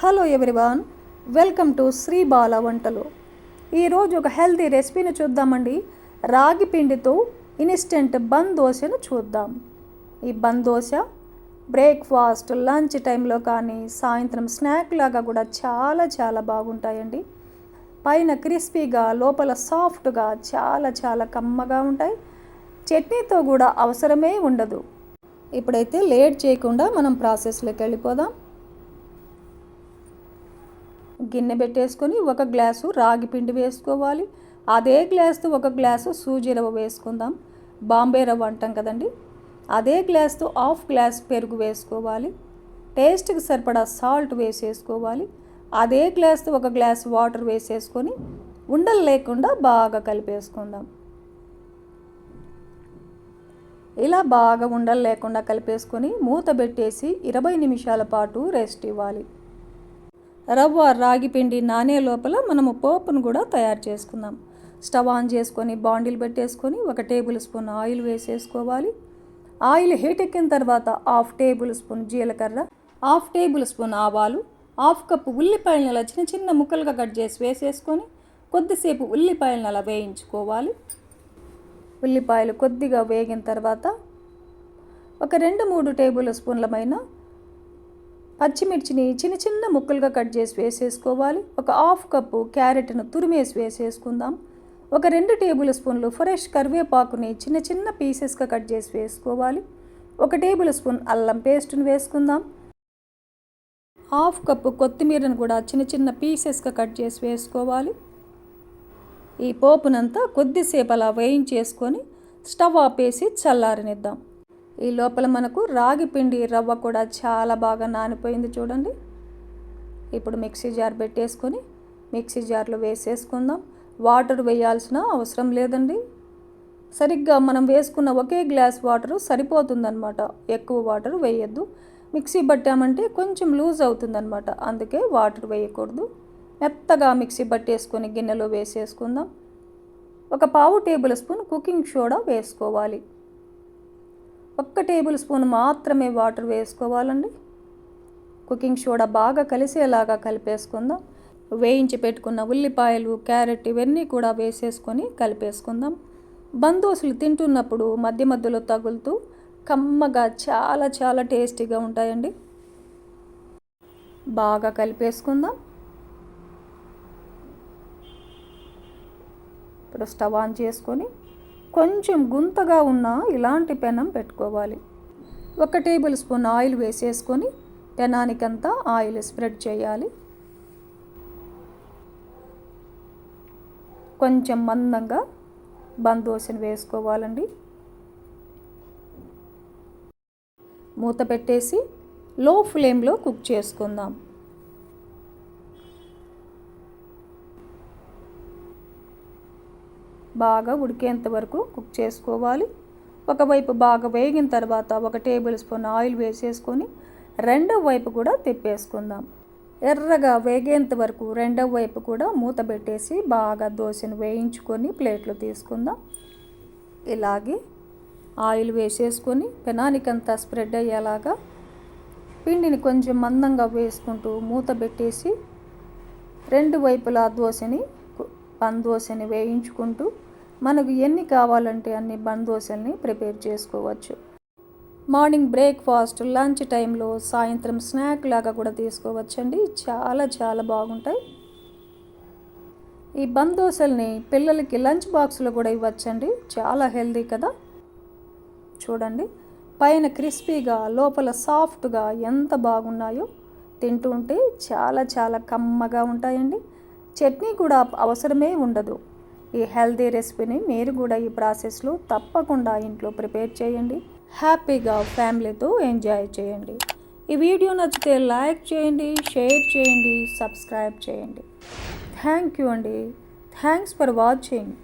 Hello everyone welcome to Sri Bala వంటలు ఈరోజు ఒక హెల్తీ రెసిపీని చూద్దామండి. రాగి పిండితో ఇన్స్టెంట్ బన్ దోశను చూద్దాం. ఈ బన్ దోశ బ్రేక్ఫాస్ట్ లంచ్ టైంలో కానీ సాయంత్రం స్నాక్ లాగా కూడా చాలా చాలా బాగుంటాయండి. పైన క్రిస్పీగా లోపల సాఫ్ట్గా చాలా చాలా కమ్మగా ఉంటాయి. చట్నీతో కూడా అవసరమే ఉండదు. ఇప్పుడైతే లేట్ చేయకుండా మనం ప్రాసెస్లోకి వెళ్ళిపోదాం. గిన్నె పెట్టేసుకొని ఒక గ్లాసు రాగి పిండి వేసుకోవాలి. అదే గ్లాస్తో ఒక గ్లాసు సూజీ రవ్వ వేసుకుందాం. బాంబే రవ్వ అంటాం కదండి. అదే గ్లాస్తో హాఫ్ గ్లాస్ పెరుగు వేసుకోవాలి. టేస్ట్కి సరిపడా సాల్ట్ వేసేసుకోవాలి. అదే గ్లాస్తో ఒక గ్లాస్ వాటర్ వేసేసుకొని ఉండలు లేకుండా బాగా కలిపేసుకుందాం. ఇలా బాగా ఉండలు లేకుండా కలిపేసుకొని మూత పెట్టేసి ఇరవై నిమిషాల పాటు రెస్ట్ ఇవ్వాలి. రవ్వ రాగి పిండి నానే లోపల మనము పోపును కూడా తయారు చేసుకుందాం. స్టవ్ ఆన్ చేసుకొని బాండిల్ పెట్టేసుకొని ఒక టేబుల్ స్పూన్ ఆయిల్ వేసేసుకోవాలి. ఆయిల్ హీట్ ఎక్కిన తర్వాత హాఫ్ టేబుల్ స్పూన్ జీలకర్ర హాఫ్ టేబుల్ స్పూన్ ఆవాలు హాఫ్ కప్పు ఉల్లిపాయలను అలా చిన్న చిన్న ముక్కలుగా కట్ చేసి వేసేసుకొని కొద్దిసేపు ఉల్లిపాయలను అలా వేయించుకోవాలి. ఉల్లిపాయలు కొద్దిగా వేగిన తర్వాత ఒక రెండు మూడు టేబుల్ స్పూన్లమైన పచ్చిమిర్చిని చిన్న చిన్న ముక్కలుగా కట్ చేసి వేసేసుకోవాలి. ఒక హాఫ్ కప్పు క్యారెట్ను తురిమేసి వేసేసుకుందాం. ఒక రెండు టేబుల్ స్పూన్లు ఫ్రెష్ కరివేపాకుని చిన్న చిన్న పీసెస్గా కట్ చేసి వేసుకోవాలి. ఒక టేబుల్ స్పూన్ అల్లం పేస్ట్ని వేసుకుందాం. హాఫ్ కప్పు కొత్తిమీరను కూడా చిన్న చిన్న పీసెస్గా కట్ చేసి వేసుకోవాలి. ఈ పోపునంతా కొద్దిసేపు అలా వేయించేసుకొని స్టవ్ ఆపేసి చల్లారనిద్దాం. ఈ లోపల మనకు రాగి పిండి రవ్వ కూడా చాలా బాగా నానిపోయింది చూడండి. ఇప్పుడు మిక్సీ జార్ పెట్టేసుకొని మిక్సీ జార్లో వేసేసుకుందాం. వాటర్ వేయాల్సిన అవసరం లేదండి. సరిగ్గా మనం వేసుకున్న ఒకే గ్లాస్ వాటర్ సరిపోతుందన్నమాట. ఎక్కువ వాటర్ వేయద్దు. మిక్సీ పట్టామంటే కొంచెం లూజ్ అవుతుందన్నమాట. అందుకే వాటర్ వేయకూడదు. మెత్తగా మిక్సీ పట్టేసుకొని గిన్నెలో వేసేసుకుందాం. ఒక పావు టేబుల్ స్పూన్ కుకింగ్ సోడా వేసుకోవాలి. ఒక్క టేబుల్ స్పూన్ మాత్రమే వాటర్ వేసుకోవాలండి. కుకింగ్ సోడా బాగా కలిసేలాగా కలిపేసుకుందాం. వేయించి పెట్టుకున్న ఉల్లిపాయలు క్యారెట్ ఇవన్నీ కూడా వేసేసుకొని కలిపేసుకుందాం. బందోసులు తింటున్నప్పుడు మధ్య మధ్యలో తగులుతూ కమ్మగా చాలా చాలా టేస్టీగా ఉంటాయండి. బాగా కలిపేసుకుందాం. ఇప్పుడు స్టవ్ ఆన్ చేసుకొని కొంచెం గుంతగా ఉన్న ఇలాంటి పెనం పెట్టుకోవాలి. ఒక టేబుల్ స్పూన్ ఆయిల్ వేసేసుకొని పెనానికంతా ఆయిల్ స్ప్రెడ్ చేయాలి. కొంచెం మందంగా బందోసిని వేసుకోవాలండి. మూత పెట్టేసి లో ఫ్లేమ్లో కుక్ చేసుకుందాం. బాగా ఉడికేంత వరకు కుక్ చేసుకోవాలి. ఒకవైపు బాగా వేగిన తర్వాత ఒక టేబుల్ స్పూన్ ఆయిల్ వేసేసుకొని రెండవ వైపు కూడా తిప్పేసుకుందాం. ఎర్రగా వేగేంత వరకు రెండవ వైపు కూడా మూత పెట్టేసి బాగా దోశను వేయించుకొని ప్లేట్లో తీసుకుందాం. ఇలాగే ఆయిల్ వేసేసుకొని పెనానికంతా స్ప్రెడ్ అయ్యేలాగా పిండిని కొంచెం మందంగా వేసుకుంటూ మూత పెట్టేసి రెండు వైపులా దోశని బందోసని దోశని వేయించుకుంటూ మనకు ఎన్ని కావాలంటే అన్ని బన్ దోశల్ని ప్రిపేర్ చేసుకోవచ్చు. మార్నింగ్ బ్రేక్ఫాస్ట్ లంచ్ టైంలో సాయంత్రం స్నాక్ లాగా కూడా తీసుకోవచ్చండి. చాలా చాలా బాగుంటాయి. ఈ బందోసల్ని పిల్లలకి లంచ్ బాక్స్లో కూడా ఇవ్వచ్చండి. చాలా హెల్దీ కదా. చూడండి. పైన క్రిస్పీగా లోపల సాఫ్ట్గా ఎంత బాగున్నాయో తింటుంటే చాలా చాలా కమ్మగా ఉంటాయండి. చట్నీ కూడా అవసరమే ఉండదు. ఈ హెల్దీ రెసిపీని మీరు కూడా ఈ ప్రాసెస్లో తప్పకుండా ఇంట్లో ప్రిపేర్ చేయండి. హ్యాపీగా ఫ్యామిలీతో ఎంజాయ్ చేయండి. ఈ వీడియో నచ్చితే లైక్ చేయండి షేర్ చేయండి సబ్స్క్రైబ్ చేయండి. థ్యాంక్ యూ అండి. Thanks for watching.